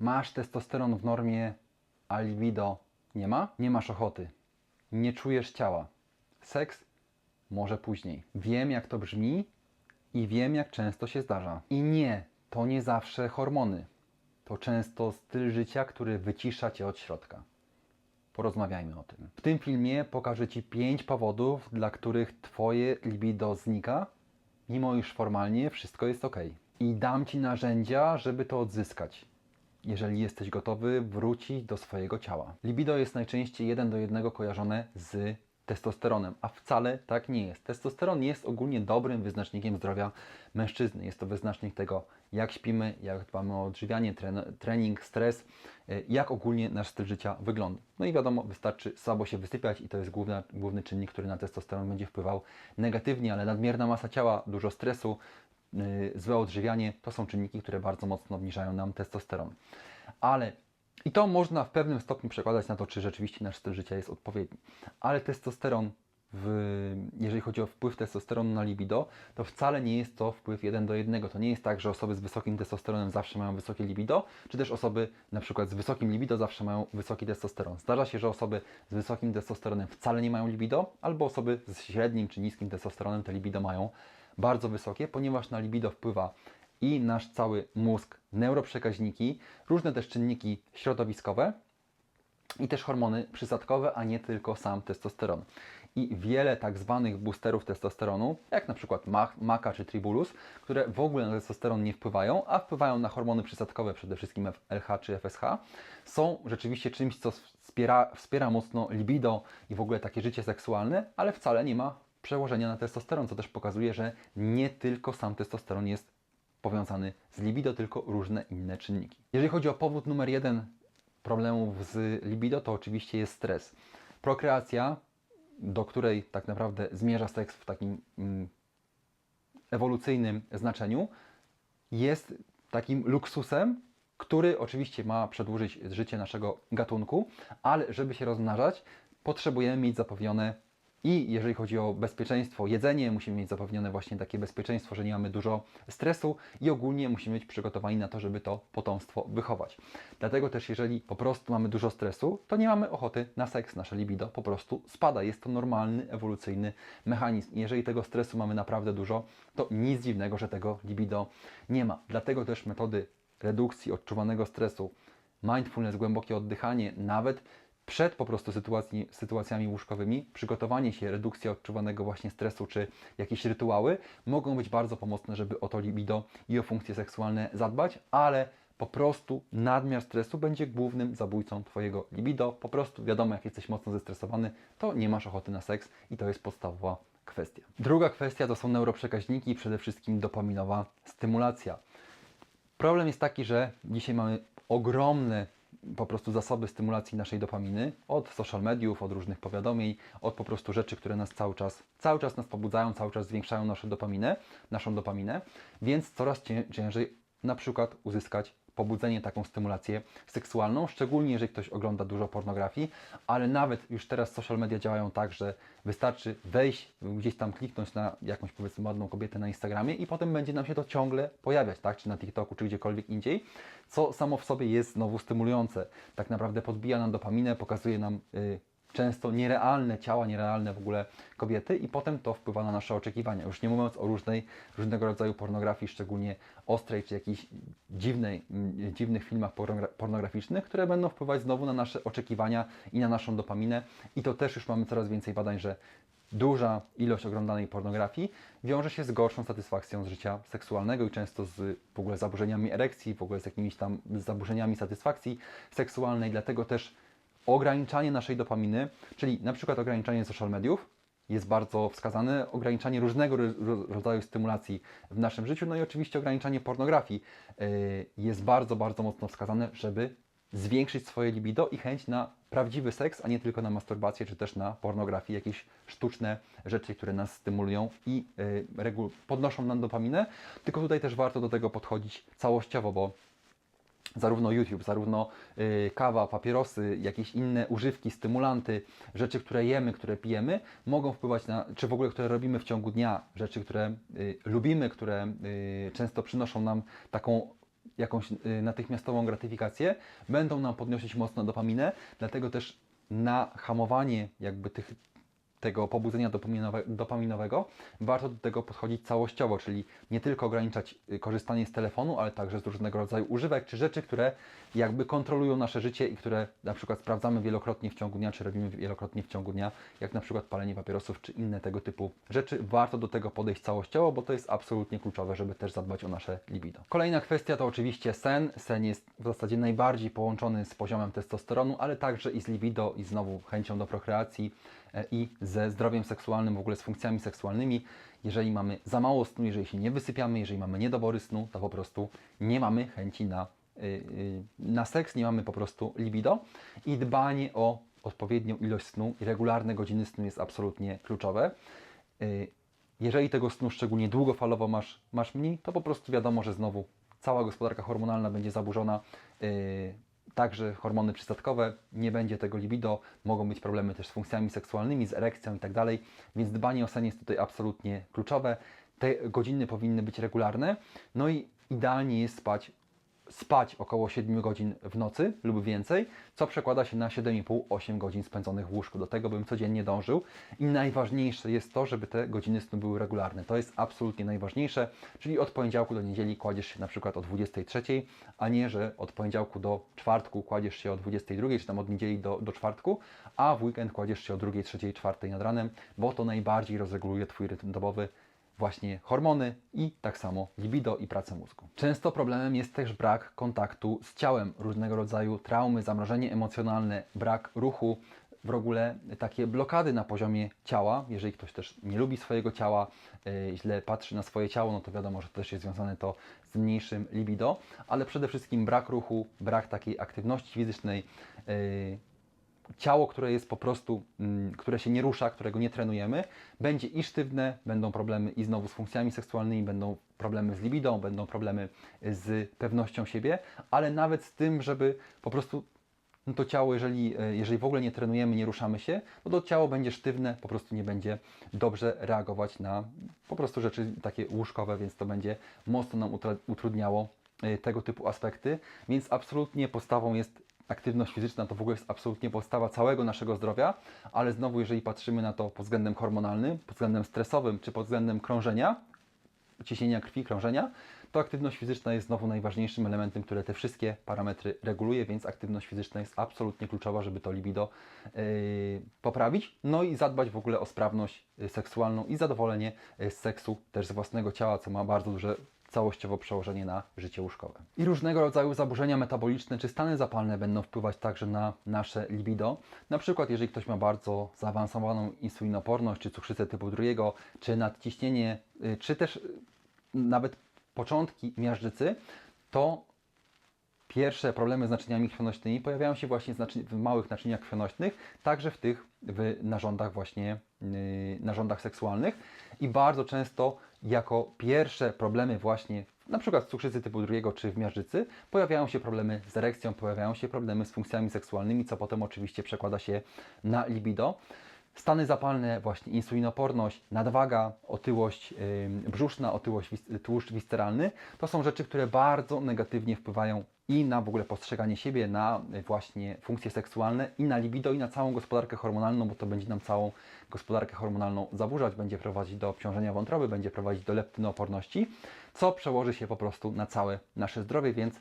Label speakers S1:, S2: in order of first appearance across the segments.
S1: Masz testosteron w normie, a libido nie ma? Nie masz ochoty. Nie czujesz ciała. Seks może później. Wiem, jak to brzmi i wiem, jak często się zdarza. I nie, to nie zawsze hormony. To często styl życia, który wycisza cię od środka. Porozmawiajmy o tym. W tym filmie pokażę Ci 5 powodów, dla których Twoje libido znika, mimo iż formalnie wszystko jest ok. I dam Ci narzędzia, żeby to odzyskać. Jeżeli jesteś gotowy wrócić do swojego ciała. Libido jest najczęściej jeden do jednego kojarzone z testosteronem, a wcale tak nie jest. Testosteron jest ogólnie dobrym wyznacznikiem zdrowia mężczyzny. Jest to wyznacznik tego, jak śpimy, jak dbamy o odżywianie, tren- trening, stres, y, jak ogólnie nasz styl życia wygląda. No i wiadomo, wystarczy słabo się wysypiać i to jest główna, główny czynnik, który na testosteron będzie wpływał negatywnie, ale nadmierna masa ciała, dużo stresu, złe odżywianie to są czynniki, które bardzo mocno obniżają nam testosteron. Ale i to można w pewnym stopniu przekładać na to, czy rzeczywiście nasz styl życia jest odpowiedni. Ale testosteron, w, jeżeli chodzi o wpływ testosteronu na libido, to wcale nie jest to wpływ jeden do jednego. To nie jest tak, że osoby z wysokim testosteronem zawsze mają wysokie libido, czy też osoby na przykład z wysokim libido zawsze mają wysoki testosteron. Zdarza się, że osoby z wysokim testosteronem wcale nie mają libido, albo osoby z średnim czy niskim testosteronem te libido mają bardzo wysokie, ponieważ na libido wpływa i nasz cały mózg, neuroprzekaźniki, różne też czynniki środowiskowe i też hormony przysadkowe, a nie tylko sam testosteron. I wiele tak zwanych boosterów testosteronu, jak na przykład Maca czy Tribulus, które w ogóle na testosteron nie wpływają, a wpływają na hormony przysadkowe, przede wszystkim LH czy FSH, są rzeczywiście czymś, co wspiera, wspiera mocno libido i w ogóle takie życie seksualne, ale wcale nie ma przełożenia na testosteron, co też pokazuje, że nie tylko sam testosteron jest powiązany z libido, tylko różne inne czynniki. Jeżeli chodzi o powód numer jeden problemów z libido, to oczywiście jest stres. Prokreacja, do której tak naprawdę zmierza seks w takim mm, ewolucyjnym znaczeniu, jest takim luksusem, który oczywiście ma przedłużyć życie naszego gatunku, ale żeby się rozmnażać, potrzebujemy mieć zapewnione i jeżeli chodzi o bezpieczeństwo, jedzenie, musimy mieć zapewnione właśnie takie bezpieczeństwo, że nie mamy dużo stresu i ogólnie musimy być przygotowani na to, żeby to potomstwo wychować. Dlatego też, jeżeli po prostu mamy dużo stresu, to nie mamy ochoty na seks, nasze libido po prostu spada. Jest to normalny, ewolucyjny mechanizm. I jeżeli tego stresu mamy naprawdę dużo, to nic dziwnego, że tego libido nie ma. Dlatego też metody redukcji odczuwanego stresu, mindfulness, głębokie oddychanie, nawet przed po prostu sytuacji, sytuacjami łóżkowymi, przygotowanie się, redukcja odczuwanego właśnie stresu, czy jakieś rytuały mogą być bardzo pomocne, żeby o to libido i o funkcje seksualne zadbać, ale po prostu nadmiar stresu będzie głównym zabójcą Twojego libido. Po prostu wiadomo, jak jesteś mocno zestresowany, to nie masz ochoty na seks i to jest podstawowa kwestia. Druga kwestia to są neuroprzekaźniki, przede wszystkim dopaminowa stymulacja. Problem jest taki, że dzisiaj mamy ogromne po prostu zasoby stymulacji naszej dopaminy od social mediów, od różnych powiadomień, od po prostu rzeczy, które nas cały czas, cały czas nas pobudzają, cały czas zwiększają naszą dopaminę, naszą dopaminę, więc coraz cię- ciężej na przykład uzyskać pobudzenie, taką stymulację seksualną, szczególnie jeżeli ktoś ogląda dużo pornografii, ale nawet już teraz social media działają tak, że wystarczy wejść, gdzieś tam kliknąć na jakąś powiedzmy ładną kobietę na Instagramie i potem będzie nam się to ciągle pojawiać, tak, czy na TikToku, czy gdziekolwiek indziej, co samo w sobie jest znowu stymulujące. Tak naprawdę podbija nam dopaminę, pokazuje nam y, często nierealne ciała, nierealne w ogóle kobiety i potem to wpływa na nasze oczekiwania. Już nie mówiąc o różnej, różnego rodzaju pornografii, szczególnie ostrej czy jakichś dziwnej, dziwnych filmach pornogra- pornograficznych, które będą wpływać znowu na nasze oczekiwania i na naszą dopaminę i to też już mamy coraz więcej badań, że duża ilość oglądanej pornografii wiąże się z gorszą satysfakcją z życia seksualnego i często z w ogóle zaburzeniami erekcji, w ogóle z jakimiś tam zaburzeniami satysfakcji seksualnej, dlatego też ograniczanie naszej dopaminy, czyli na przykład ograniczanie social mediów, jest bardzo wskazane, ograniczanie różnego ro- ro- rodzaju stymulacji w naszym życiu, no i oczywiście ograniczanie pornografii yy, jest bardzo, bardzo mocno wskazane, żeby zwiększyć swoje libido i chęć na prawdziwy seks, a nie tylko na masturbację, czy też na pornografię, jakieś sztuczne rzeczy, które nas stymulują i regu- podnoszą nam dopaminę, tylko tutaj też warto do tego podchodzić całościowo, bo zarówno YouTube, zarówno y, kawa, papierosy, jakieś inne używki, stymulanty, rzeczy, które jemy, które pijemy, mogą wpływać na, czy w ogóle które robimy w ciągu dnia, rzeczy, które y, lubimy, które y, często przynoszą nam taką jakąś natychmiastową gratyfikację, będą nam podnosić mocno dopaminę, dlatego też na hamowanie jakby tych, tego pobudzenia dopaminowe, dopaminowego warto do tego podchodzić całościowo, czyli nie tylko ograniczać y, korzystanie z telefonu, ale także z różnego rodzaju używek czy rzeczy, które jakby kontrolują nasze życie i które na przykład sprawdzamy wielokrotnie w ciągu dnia, czy robimy wielokrotnie w ciągu dnia, jak na przykład palenie papierosów czy inne tego typu rzeczy. Warto do tego podejść całościowo, bo to jest absolutnie kluczowe, żeby też zadbać o nasze libido. Kolejna kwestia to oczywiście sen. Sen jest w zasadzie najbardziej połączony z poziomem testosteronu, ale także i z libido i znowu chęcią do prokreacji i ze zdrowiem seksualnym, w ogóle z funkcjami seksualnymi. Jeżeli mamy za mało snu, jeżeli się nie wysypiamy, jeżeli mamy niedobory snu, to po prostu nie mamy chęci na, y, y, na seks, nie mamy po prostu libido i dbanie o odpowiednią ilość snu i regularne godziny snu jest absolutnie kluczowe. Y, Jeżeli tego snu szczególnie długofalowo masz, masz mniej, to po prostu wiadomo, że znowu cała gospodarka hormonalna będzie zaburzona. Także hormony przystatkowe, nie będzie tego libido, mogą być problemy też z funkcjami seksualnymi, z erekcją i tak więc dbanie o sen jest tutaj absolutnie kluczowe. Te godziny powinny być regularne, no i idealnie jest spać spać około 7 godzin w nocy lub więcej, co przekłada się na 7,5-8 godzin spędzonych w łóżku. Do tego bym codziennie dążył i najważniejsze jest to, żeby te godziny snu były regularne. To jest absolutnie najważniejsze, czyli od poniedziałku do niedzieli kładziesz się na przykład o 23, a nie, że od poniedziałku do czwartku kładziesz się o 22, czy tam od niedzieli do, do czwartku, a w weekend kładziesz się o 2, 3, 4 nad ranem, bo to najbardziej rozreguluje Twój rytm dobowy, właśnie hormony i tak samo libido i pracę mózgu. Często problemem jest też brak kontaktu z ciałem, różnego rodzaju traumy, zamrożenie emocjonalne, brak ruchu, w ogóle takie blokady na poziomie ciała. Jeżeli ktoś też nie lubi swojego ciała, yy, źle patrzy na swoje ciało, no to wiadomo, że też jest związane to z mniejszym libido, ale przede wszystkim brak ruchu, brak takiej aktywności fizycznej, yy, ciało, które jest po prostu, mm, które się nie rusza, którego nie trenujemy, będzie i sztywne, będą problemy i znowu z funkcjami seksualnymi, będą problemy z libidą, będą problemy z pewnością siebie, ale nawet z tym, żeby po prostu no to ciało, jeżeli, e, jeżeli w ogóle nie trenujemy, nie ruszamy się, no to ciało będzie sztywne, po prostu nie będzie dobrze reagować na po prostu rzeczy takie łóżkowe, więc to będzie mocno nam utrudniało e, tego typu aspekty, więc absolutnie podstawą jest aktywność fizyczna, to w ogóle jest absolutnie podstawa całego naszego zdrowia, ale znowu, jeżeli patrzymy na to pod względem hormonalnym, pod względem stresowym, czy pod względem krążenia, ciśnienia krwi, krążenia, to aktywność fizyczna jest znowu najważniejszym elementem, które te wszystkie parametry reguluje, więc aktywność fizyczna jest absolutnie kluczowa, żeby to libido yy, poprawić, no i zadbać w ogóle o sprawność yy, seksualną i zadowolenie yy, z seksu też z własnego ciała, co ma bardzo duże całościowo przełożenie na życie łóżkowe. I różnego rodzaju zaburzenia metaboliczne czy stany zapalne będą wpływać także na nasze libido. Na przykład, jeżeli ktoś ma bardzo zaawansowaną insulinoporność, czy cukrzycę typu drugiego, czy nadciśnienie, y, czy też y, nawet początki miażdżycy, to pierwsze problemy z naczyniami krwionośnymi pojawiają się właśnie w, małych naczyniach krwionośnych, także w tych w narządach właśnie, narządach seksualnych i bardzo często jako pierwsze problemy właśnie na przykład w cukrzycy typu drugiego czy w miażdżycy pojawiają się problemy z erekcją, pojawiają się problemy z funkcjami seksualnymi, co potem oczywiście przekłada się na libido. Stany zapalne, właśnie insulinoporność, nadwaga, otyłość brzuszna, otyłość, tłuszcz wisceralny, to są rzeczy, które bardzo negatywnie wpływają i na w ogóle postrzeganie siebie, na y, właśnie funkcje seksualne i na libido i na całą gospodarkę hormonalną, bo to będzie nam całą gospodarkę hormonalną zaburzać, będzie prowadzić do obciążenia wątroby, będzie prowadzić do leptynooporności, co przełoży się po prostu na całe nasze zdrowie, więc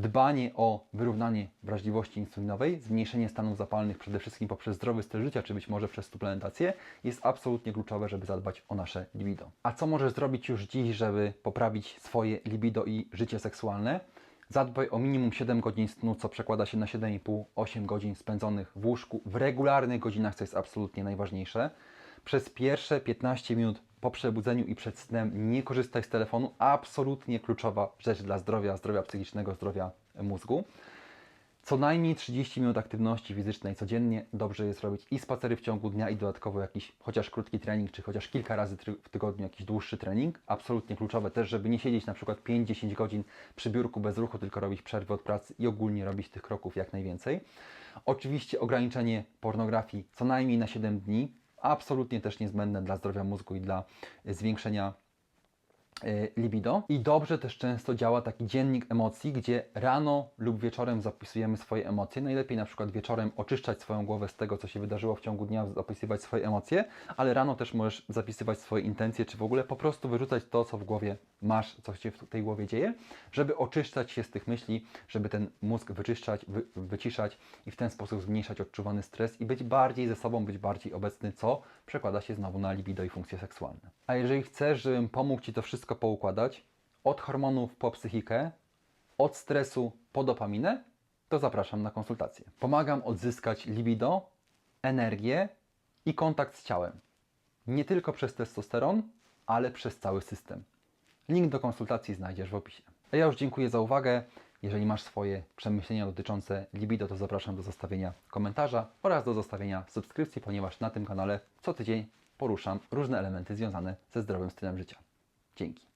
S1: dbanie o wyrównanie wrażliwości insulinowej, zmniejszenie stanów zapalnych przede wszystkim poprzez zdrowy styl życia, czy być może przez suplementację, jest absolutnie kluczowe, żeby zadbać o nasze libido. A co możesz zrobić już dziś, żeby poprawić swoje libido i życie seksualne? Zadbaj o minimum 7 godzin snu, co przekłada się na 7,5-8 godzin spędzonych w łóżku w regularnych godzinach, co jest absolutnie najważniejsze. Przez pierwsze 15 minut po przebudzeniu i przed snem nie korzystaj z telefonu. Absolutnie kluczowa rzecz dla zdrowia, zdrowia psychicznego, zdrowia mózgu. Co najmniej 30 minut aktywności fizycznej codziennie dobrze jest robić i spacery w ciągu dnia i dodatkowo jakiś chociaż krótki trening, czy chociaż kilka razy w tygodniu jakiś dłuższy trening. Absolutnie kluczowe też, żeby nie siedzieć na przykład 5-10 godzin przy biurku bez ruchu, tylko robić przerwy od pracy i ogólnie robić tych kroków jak najwięcej. Oczywiście ograniczenie pornografii co najmniej na 7 dni. Absolutnie też niezbędne dla zdrowia mózgu i dla zwiększenia libido. I dobrze też często działa taki dziennik emocji, gdzie rano lub wieczorem zapisujemy swoje emocje. Najlepiej na przykład wieczorem oczyszczać swoją głowę z tego, co się wydarzyło w ciągu dnia, zapisywać swoje emocje, ale rano też możesz zapisywać swoje intencje, czy w ogóle po prostu wyrzucać to, co w głowie masz, co się w tej głowie dzieje, żeby oczyszczać się z tych myśli, żeby ten mózg wyczyszczać, wy, wyciszać i w ten sposób zmniejszać odczuwany stres i być bardziej ze sobą, być bardziej obecny, co przekłada się znowu na libido i funkcje seksualne. A jeżeli chcesz, żebym pomógł Ci to wszystko poukładać, od hormonów po psychikę, od stresu po dopaminę, to zapraszam na konsultację. Pomagam odzyskać libido, energię i kontakt z ciałem. Nie tylko przez testosteron, ale przez cały system. Link do konsultacji znajdziesz w opisie. A ja już dziękuję za uwagę. Jeżeli masz swoje przemyślenia dotyczące libido, to zapraszam do zostawienia komentarza oraz do zostawienia subskrypcji, ponieważ na tym kanale co tydzień poruszam różne elementy związane ze zdrowym stylem życia. Dzięki.